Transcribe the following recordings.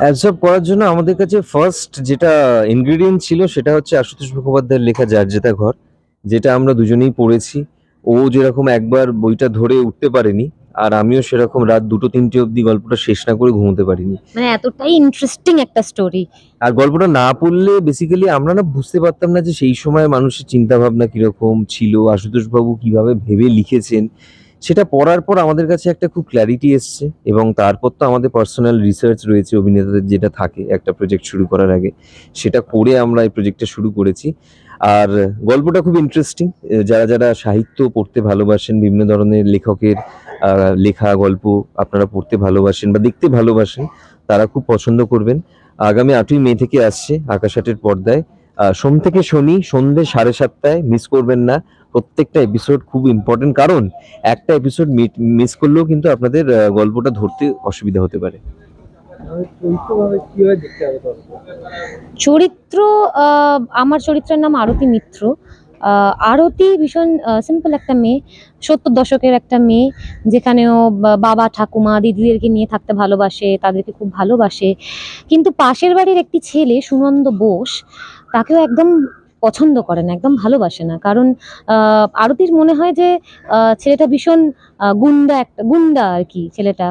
Absorb করার জন্য আমাদের কাছে ফার্স্ট যেটা ইনগ্রেডিয়েন্ট ছিল সেটা হচ্ছে আশুতোষ মুখোপাধ্যায়ের লেখা যার ঘর যেটা আমরা দুজনেই পড়েছি। ও যেরকম একবার বইটা ধরে উঠতে পারেনি আর আমিও সেরকম রাত দুটো তিনটে অবধি গল্পটা শেষ না করে ঘুমোতে পারিনি। মানে এতটাই ইন্টারেস্টিং একটা স্টোরি আর গল্পটা না পড়লে বেসিক্যালি আমরা না বুঝতে পারতাম না যে সেই সময় মানুষের চিন্তা ভাবনা কীরকম ছিল আশুতোষ বাবু কীভাবে ভেবে লিখেছেন সেটা পড়ার পর আমাদের কাছে একটা খুব ক্ল্যারিটি এসছে এবং তারপর তো আমাদের পার্সোনাল রিসার্চ রয়েছে অভিনেতাদের যেটা থাকে একটা প্রজেক্ট শুরু করার আগে। সেটা করে আমরা এই প্রজেক্টটা শুরু করেছি। আর গল্পটা খুব ইন্টারেস্টিং যারা যারা সাহিত্য পড়তে ভালোবাসেন, বিভিন্ন ধরনের লেখকের লেখা, গল্প আপনারা পড়তে ভালোবাসেন বা দেখতে ভালোবাসেন, তারা খুব পছন্দ করবেন। আগামী আটই মে থেকে আসছে আকাশ আকাশাটের পর্দায়। সোম থেকে শনি সন্ধ্যে সাড়ে সাতটায় মিস করবেন না। প্রত্যেকটা এপিসোড খুব ইম্পর্টেন্ট কারণ একটা এপিসোড মিস করলেও কিন্তু আপনাদের গল্পটা ধরতে অসুবিধা হতে পারে। চরিত্র আমার চরিত্রের নাম আরতি মিত্র। আরতি ভীষণ সিম্পল একটা মেয়ে, সত্তর দশকের একটা মেয়ে যেখানেও বাবা, ঠাকুমা, দিদিদেরকে নিয়ে থাকতে ভালোবাসে, তাদেরকে খুব ভালোবাসে। কিন্তু পাশের বাড়ির একটি ছেলে, সুনন্দ বোস, তাকেও একদম পছন্দ করে না একদম ভালোবাসে না। কারণ আরতির মনে হয় যে ছেলেটা ভীষণ গুন্ডা একটা গুন্ডা আর কি ছেলেটা।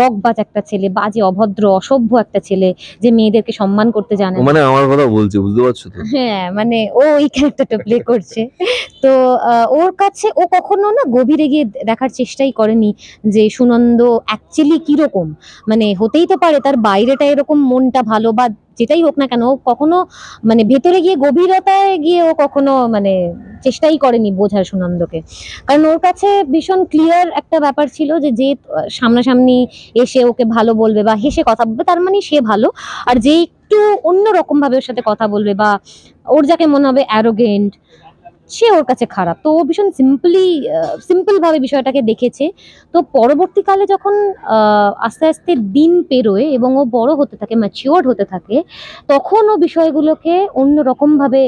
রকবাজ একটা ছেলে বাজে অভদ্র অসভ্য একটা ছেলে যে মেয়েদেরকে সম্মান করতে জানে। মানে আমার কথা বলছে বুঝতে পারছ হ্যাঁ মানে ও এই ক্যারেক্টারটা প্লে করছে। তো ওর কাছে ও কখনো না গভীরে গিয়ে দেখার চেষ্টাই করেনি যে সুনন্দ অ্যাকচুয়ালি কীরকম। মানে হতেই তো পারে তার বাইরেটা এরকম মনটা ভালো বা যেটাই হোক না কেন, ও কখনো মানে ভেতরে গিয়ে গভীরতায় গিয়ে ও কখনো মানে চেষ্টাই করেনি বোঝার সুনন্দকে। কারণ ওর কাছে ভীষণ ক্লিয়ার একটা ব্যাপার ছিল যে যে সামনাসামনি এসে ওকে ভালো বলবে বা হেসে কথা বলবে, তার মানে সে ভালো। আর যে একটু অন্য রকম ভাবে ওর সাথে কথা বলবে বা ওর যাকে মনে হবে অ্যারোগেন্ট সে ওর কাছে খারাপ। তো ও ভীষণ সিম্পলি সিম্পলভাবে বিষয়টাকে দেখেছে। তো পরবর্তীকালে যখন আস্তে আস্তে দিন পেরোয় এবং ও বড় হতে থাকে ম্যাচিওর্ড হতে থাকে, তখন ও বিষয়গুলোকে অন্য রকম ভাবে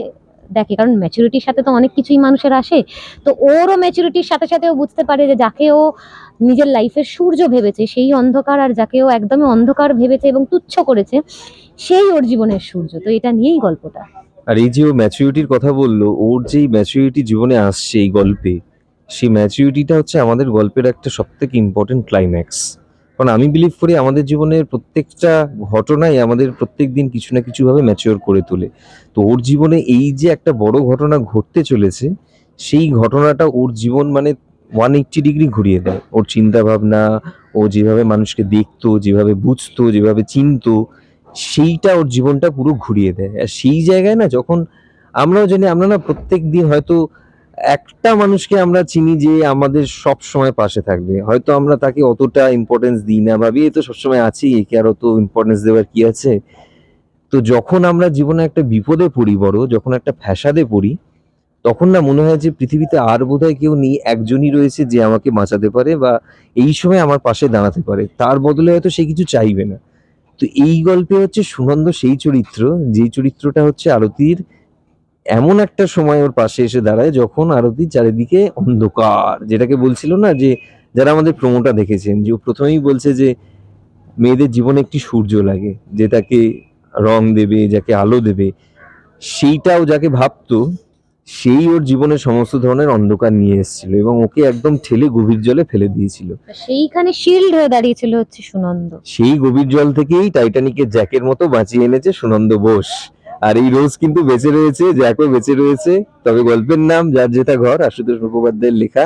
দেখে। কারণ ম্যাচুরিটির সাথে তো অনেক কিছুই মানুষের আসে। তো ওরও ম্যাচুরিটির সাথে সাথে ও বুঝতে পারে যে যাকে ও নিজের লাইফের সূর্য ভেবেছে, সেই অন্ধকার আর যাকে ও একদমই অন্ধকার ভেবেছে এবং তুচ্ছ করেছে, সেই ওর জীবনের সূর্য। তো এটা নিয়েই গল্পটা। আর এই যে ও ম্যাচুরিটির কথা বলল, ওর যেই ম্যাচুরিটি জীবনে আসছে এই গল্পে, সেই ম্যাচুরিটিটা হচ্ছে আমাদের গল্পের একটা সব থেকে ইম্পর্টেন্ট ক্লাইম্যাক্স কারণ আমি বিলিভ করি আমাদের জীবনের প্রত্যেকটা ঘটনাই আমাদের প্রত্যেক দিন কিছু না কিছুভাবে ম্যাচিওর করে তোলে। তো ওর জীবনে এই যে একটা বড় ঘটনা ঘটতে চলেছে, সেই ঘটনাটা ওর জীবন মানে ওয়ান এইট্টি ডিগ্রি ঘুরিয়ে দেয়। ওর চিন্তা ভাবনা ও যেভাবে মানুষকে দেখতো, যেভাবে বুঝতো, যেভাবে চিনতো সেইটা ওর জীবনটা পুরো ঘুরিয়ে দেয়। আর সেই জায়গায় না যখন আমরাও জানি, আমরা না প্রত্যেক দিন হয়তো একটা মানুষকে আমরা চিনি যে আমাদের সব সময় পাশে থাকবে। হয়তো আমরা তাকে অতটা ইম্পর্টেন্স দিই না, ভাবি, এ তো সবসময় আছি, একে আর অত ইম্পর্টেন্স দেওয়ার কি আছে? তো যখন আমরা জীবনে একটা বিপদে পড়ি, বড়, যখন একটা ফ্যাসাদে পড়ি, তখন না মনে হয় যে পৃথিবীতে আর বোধহয় কেউ নেই, একজনই রয়েছে যে আমাকে বাঁচাতে পারে বা এই সময় আমার পাশে দাঁড়াতে পারে। তার বদলে হয়তো সে কিছু চাইবে না। তো এই গল্পে হচ্ছে সুনন্দ সেই চরিত্র যে চরিত্রটা হচ্ছে আরতির, এমন একটা সময় ওর পাশে এসে দাঁড়ায় যখন আরতি চারিদিকে অন্ধকার, যেটাকে বলছিল না যে যারা আমাদের প্রোমোটা দেখেছেন, যে ও প্রথমেই বলছে যে মেয়েদের জীবনে একটি সূর্য লাগে, যে তাকে রং দেবে, যাকে আলো দেবে, সেইটাও যাকে ভাবতো সেই ওর জীবনে সমস্ত ধরনের অন্ধকার নিয়ে এসেছিল এবং ওকে একদম ঠেলে গভীর জলে ফেলে দিয়েছিল। সেইখানে শিল্ড হয়ে দাঁড়িয়েছিল হচ্ছে সুনন্দ। সেই গভীর জল থেকেই টাইটানিকের জ্যাকের মতো বাঁচিয়ে এনেছে সুনন্দ বোস। আর এই রোজ কিন্তু বেঁচে রয়েছে জ্যাকও বেঁচে রয়েছে। তবে গল্পের নাম যার যেটা ঘর আশুতোষ মুখোপাধ্যায়ের লেখা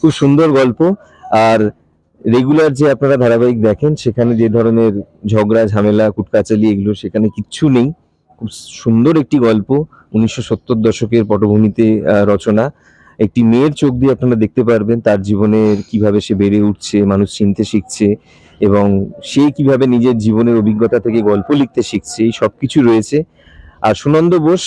খুব সুন্দর গল্প। আর রেগুলার যে আপনারা ধারাবাহিক দেখেন সেখানে যে ধরনের ঝগড়া ঝামেলা কুটকাচালি এগুলো সেখানে কিচ্ছু নেই। খুব সুন্দর একটি গল্প, উনিশশো সত্তর দশকের পটভূমিতে রচনা। একটি মেয়ের চোখ দিয়ে আপনারা দেখতে পারবেন তার জীবনের কীভাবে সে বেড়ে উঠছে, মানুষ চিনতে শিখছে এবং সে কীভাবে নিজের জীবনের অভিজ্ঞতা থেকে গল্প লিখতে শিখছে, এই সব কিছু রয়েছে। আর সুনন্দ বোস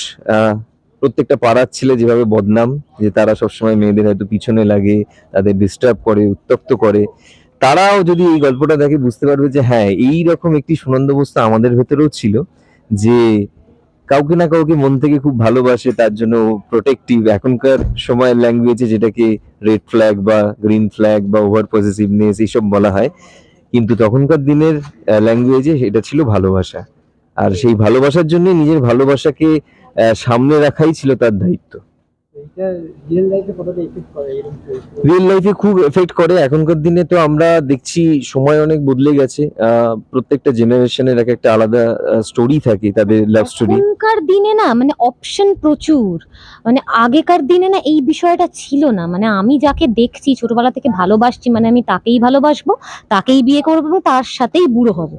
প্রত্যেকটা পাড়ার ছেলে যেভাবে বদনাম, যে তারা সবসময় মেয়েদের হয়তো পিছনে লাগে, তাদের ডিস্টার্ব করে উত্তক্ত করে, তারাও যদি এই গল্পটা দেখে বুঝতে পারবে যে হ্যাঁ এই রকম একটি সুনন্দ বোস তো আমাদের ভেতরেও ছিল, যে কাউকে না কাউকে মন থেকে খুব ভালোবাসে, তার জন্য প্রোটেক্টিভ এখনকার সময়ের ল্যাঙ্গুয়েজে যেটাকে রেড ফ্ল্যাগ বা গ্রিন ফ্ল্যাগ বা ওভার পজিটিভনেস এইসব বলা হয়, কিন্তু তখনকার দিনের ল্যাঙ্গুয়েজে এটা ছিল ভালোবাসা। আর সেই ভালোবাসার জন্য নিজের ভালোবাসাকে সামনে রাখাই ছিল তার দায়িত্ব। রিয়েল লাইফে কতটা এফেক্ট করে এরকম চরিত্র রিয়েল লাইফে খুব এফেক্ট করে। এখনকার দিনে তো আমরা দেখছি সময় অনেক বদলে গেছে। আহ, প্রত্যেকটা জেনারেশনের এক একটা আলাদা স্টোরি থাকে তাদের লাভ স্টোরি এখনকার দিনে না মানে অপশন প্রচুর। মানে আগেকার দিনে না এই বিষয়টা ছিল না। মানে আমি যাকে দেখছি ছোটবেলা থেকে ভালোবাসছি মানে আমি তাকেই ভালোবাসবো তাকেই বিয়ে করব এবং তার সাথেই বুড়ো হব।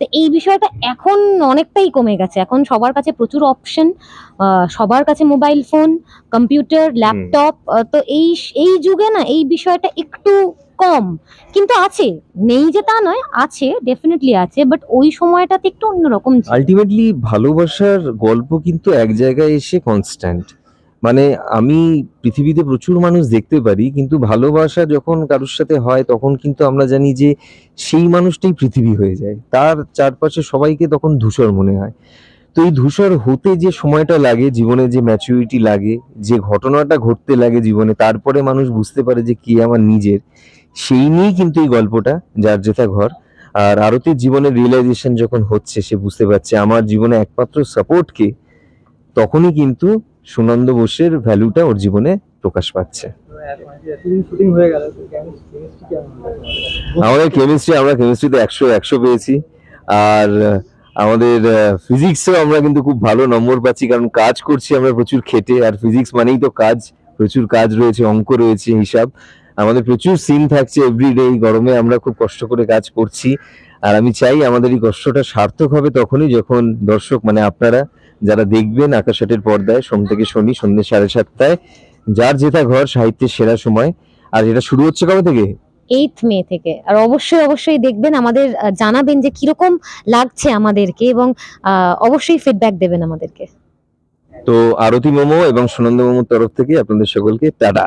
তো এই বিষয়টা এখন অনেকটাই কমে গেছে। এখন সবার কাছে প্রচুর অপশন সবার কাছে মোবাইল ফোন কম্পিউটার ল্যাপটপ তো এই এই যুগে না এই বিষয়টা একটু কম। কিন্তু আছে নেই যে তা নয় আছে ডেফিনেটলি আছে বাট ওই সময়টাতে একটু অন্যরকম আলটিমেটলি ভালোবাসার গল্প কিন্তু এক জায়গায় এসে কনস্ট্যান্ট মানে আমি পৃথিবীতে প্রচুর মানুষ দেখতে পারি কিন্তু ভালোবাসা যখন কারোর সাথে হয় তখন কিন্তু আমরা জানি যে সেই মানুষটাই পৃথিবী হয়ে যায়। তার চারপাশে সবাইকে তখন ধূসর মনে হয়। তো এই ধূসর হতে যে সময়টা লাগে, জীবনে যে ম্যাচুরিটি লাগে, যে ঘটনাটা ঘটতে লাগে জীবনে, তারপরে মানুষ বুঝতে পারে যে কি আমার নিজের, সেই নিয়েই কিন্তু এই গল্পটা, যার যেথা ঘর। আর আরতির জীবনে রিয়েলাইজেশন যখন হচ্ছে, সে বুঝতে পারছে আমার জীবনে একমাত্র সাপোর্টকে তখনই কিন্তু সুনন্দ বোসের ভ্যালুটা ওর জীবনে প্রকাশ পাচ্ছে। আমাদের কেমিস্ট্রি আমরা কেমিস্ট্রিতে একশো একশো পেয়েছি। আর আমাদের ফিজিক্সেও আমরা কিন্তু খুব ভালো নম্বর পাচ্ছি, কারণ কাজ করছি আমরা প্রচুর খেটে, আর ফিজিক্স মানেই তো কাজ। প্রচুর কাজ রয়েছে, অঙ্ক রয়েছে, হিসাব। আমাদের প্রচুর সিন থাকছে এভরিডে এই গরমে আমরা খুব কষ্ট করে কাজ করছি। আর আমি চাই আমাদের এই কষ্টটা সার্থক হবে তখনই যখন দর্শক মানে আপনারা যারা দেখবেন আকাশাটের পর্দায়, সোম থেকে শনি, সন্ধ্যে সাড়ে সাতটায়, যার যেটা ঘর, সাহিত্যের সেরা সময়। আর এটা শুরু হচ্ছে কবে থেকে? এইথ মে থেকে। আর অবশ্যই অবশ্যই দেখবেন আমাদের জানাবেন যে কীরকম লাগছে আমাদেরকে এবং অবশ্যই ফিডব্যাক দেবেন আমাদেরকে। তো আরতি মোমো এবং সুনন্দ মোমোর তরফ থেকে আপনাদের সকলকে টাটা।